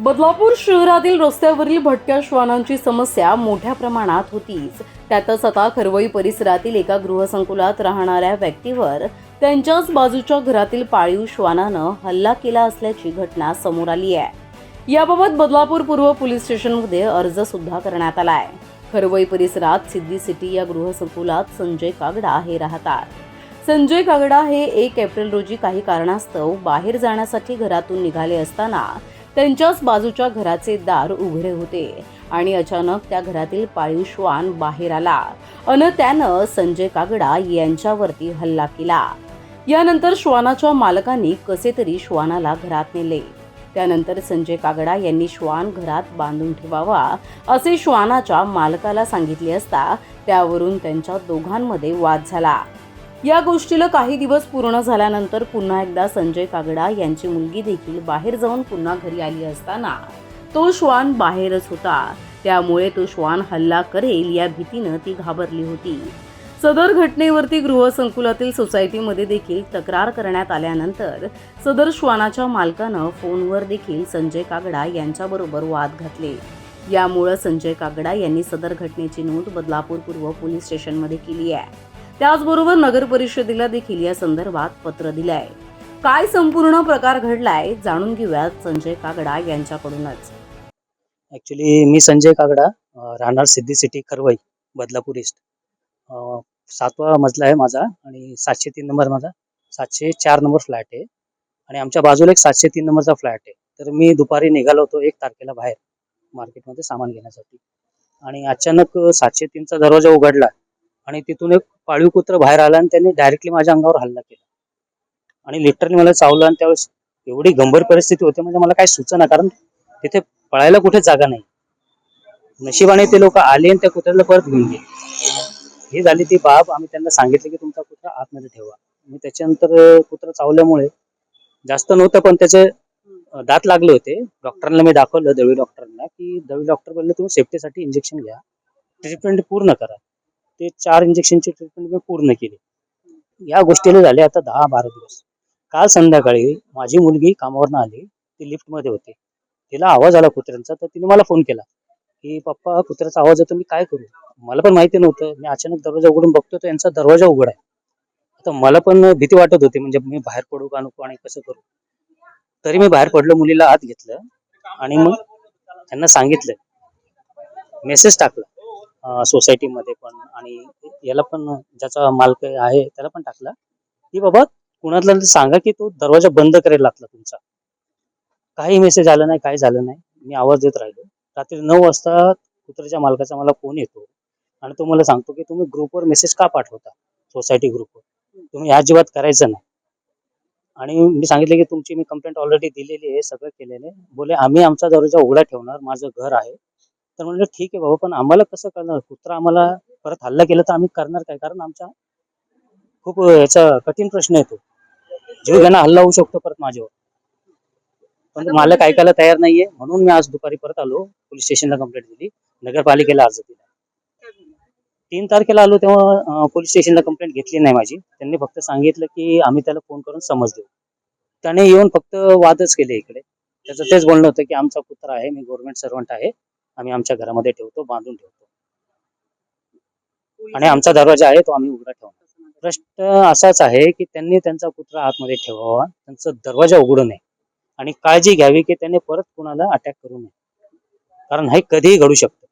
बदलापूर शहरातील रस्त्यावरील भटक्या श्वानांची समस्या मोठ्या प्रमाणात होतीच. त्यातच आता खरवई परिसरातील एका गृहसंकुलात राहणाऱ्या व्यक्तीवर त्यांच्याच बाजूच्या घरातील पाळीव श्वानानं हल्ला केला असल्याची घटना समोर आली आहे. याबाबत बदलापूर पूर्व पोलीस स्टेशनमध्ये अर्ज सुद्धा करण्यात आलाय. खरवई परिसरात सिद्धी सिटी या गृहसंकुलात संजय कागडा हे राहतात. संजय कागडा हे एक एप्रिल रोजी काही कारणास्तव बाहेर जाण्यासाठी घरातून निघाले असताना त्यांच्याच बाजूच्या घराचे दार उघडे होते आणि अचानक त्या घरातील पाळीव श्वान बाहेर आला. अन त्यानं संजय कागडा यांच्यावरती हल्ला केला. यानंतर श्वानाच्या मालकांनी कसे तरी श्वानाला घरात नेले. त्यानंतर संजय कागडा यांनी श्वान घरात बांधून ठेवावा असे श्वानाच्या मालकाला सांगितले असता त्यावरून त्यांच्या दोघांमध्ये वाद झाला. या गोष्टीला काही दिवस पूर्ण झाल्यानंतर पुन्हा एकदा संजय कागडा यांची मुलगी देखील बाहेर जाऊन पुन्हा घरी आली असताना तो श्वान बाहेरच होता. त्यामुळे तो श्वान हल्ला करेल या भीतीनं ती घाबरली होती. सदर घटनेवरती गृहसंकुलातील सोसायटीमध्ये देखील तक्रार करण्यात आल्यानंतर सदर श्वानाच्या मालकानं फोनवर देखील संजय कागडा यांच्याबरोबर वाद घातले. यामुळं संजय कागडा यांनी सदर घटनेची नोंद बदलापूर पूर्व पोलीस स्टेशनमध्ये केली आहे. त्याचबरोबर नगर परिषदेला देखील या संदर्भात पत्र दिले आहे काय संपूर्ण प्रकार घडलाय जाणून घेऊयात संजय कागडा यांच्याकडूनच. ऍक्च्युली मी संजय कागडा राहणार सिद्धी सिटी खरवई बदलापूर ईस्ट सातवा मजला आहे माझा आणि सातशे तीन नंबर माझा. सातशे चार नंबर फ्लॅट आहे आणि आमच्या बाजूला एक सातशे तीन नंबरचा फ्लॅट आहे. तर मी दुपारी निघालो होतो एक तारखेला बाहेर मार्केटमध्ये सामान घेण्यासाठी. आणि अचानक सातशे तीनचा दरवाजा उघडला. आणि तिथून एक पाळीव कुत्र बाहेर आला आणि त्यांनी डायरेक्टली माझ्या अंगावर हल्ला केला. आणि लिटरली मला चावलं आणि त्यावेळेस एवढी गंभीर परिस्थिती होती म्हणजे मला काय सुचना कारण तिथे पळायला कुठे जागा नाही. नशिबाने ते लोक आले आणि त्या कुत्र्याला परत घेऊन गेले. ही झाली ती बाब. आम्ही त्यांना सांगितलं की तुमचा कुत्रा आतमध्ये ठेवा. मी त्याच्यानंतर कुत्रा चावल्यामुळे जास्त नव्हतं पण त्याचे दात लागले होते. डॉक्टरांना मी दाखवलं दळवी डॉक्टरांना की दळवी डॉक्टर बोलले तुम्ही सेफ्टीसाठी इंजेक्शन घ्या. ट्रीटमेंट पूर्ण करा. ते चार इंजेक्शनची ट्रीटमेंट मी पूर्ण केली. या गोष्टीला झाले आता दहा बारा दिवस. काल संध्याकाळी माझी मुलगी कामावरनं आली. ती लिफ्टमध्ये होती. तिला आवाज आला कुत्र्यांचा तर तिने मला फोन केला. की पप्पा कुत्र्याचा आवाज येतो मी काय करू? मला पण माहिती नव्हतं. मी अचानक दरवाजा उघडून बघतो तर यांचा दरवाजा उघड आहे. आता मला पण भीती वाटत होती म्हणजे मी बाहेर पडू का नको आणि कसं करू? तरी मी बाहेर पडलो मुलीला आत घेतलं आणि मग त्यांना सांगितलं. मेसेज टाकला. सोसायटीमध्ये पण. आणि याला पण ज्याचा मालक आहे त्याला पण टाकला. की बाबा कुणाला सांगा की तो दरवाजा बंद करेल लागला तुमचा. काही मेसेज आला नाही काही झालं नाही. मी आवाज देत राहिलो. रात्री नऊ वाजता कुत्र्याच्या मालकाचा मला फोन येतो. आणि तो मला सांगतो की तुम्ही ग्रुपवर मेसेज का पाठवता? सोसायटी ग्रुपवर तुम्ही ह्या अजिबात करायचं नाही. आणि मी सांगितलं की तुमची मी कंप्लेंट ऑलरेडी दिलेली आहे सगळं केलेलं आहे. बोले आम्ही आमचा दरवाजा उघडा ठेवणार. माझं घर आहे. तर म्हणलं ठीक आहे बाबा पण आम्हाला कसं करणार? कुत्रा आम्हाला परत हल्ला केला तर आम्ही करणार काय? कारण आमच्या खूप याचा कठीण प्रश्न येतो जीव घेणं हल्ला होऊ शकतो परत माझ्यावर. पण तो मालक ऐकायला तयार नाहीये. म्हणून मी आज दुपारी परत आलो. पोलीस स्टेशनला कंप्लेंट दिली. नगरपालिकेला अर्ज दिला. तीन तारखेला आलो तेव्हा पोलीस स्टेशनला कंप्लेंट घेतली नाही माझी. त्यांनी फक्त सांगितलं की आम्ही त्याला फोन करून समज देऊ. त्याने येऊन फक्त वादच केले इकडे. त्याचं तेच बोलणं होतं की आमचा पुत्र आहे. मी गव्हर्नमेंट सर्वंट आहे. आम्ही आमच्या घरामध्ये ठेवतो बांधून ठेवतो. आणि आमचा दरवाजा आहे तो आम्ही उघडा ठेवतो. प्रश्न असाच आहे की त्यांनी त्यांचा पुत्र आतमध्ये ठेवावा त्यांचा दरवाजा उघडू नये. आणि काळजी घ्यावी की त्याने परत कुणाला अटॅक करू नये. कारण हे कधीही घडू शकतं.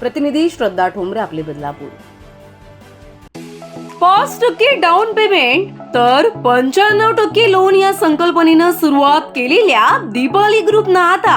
प्रतिनिधी श्रद्धा ठोंबरे आपले बदलापूर. पाच टक्के डाऊन पेमेंट तर पंच्याण्णव टक्के लोन या संकल्पनेनं सुरुवात केलेल्या दीपाली ग्रुप ना आता.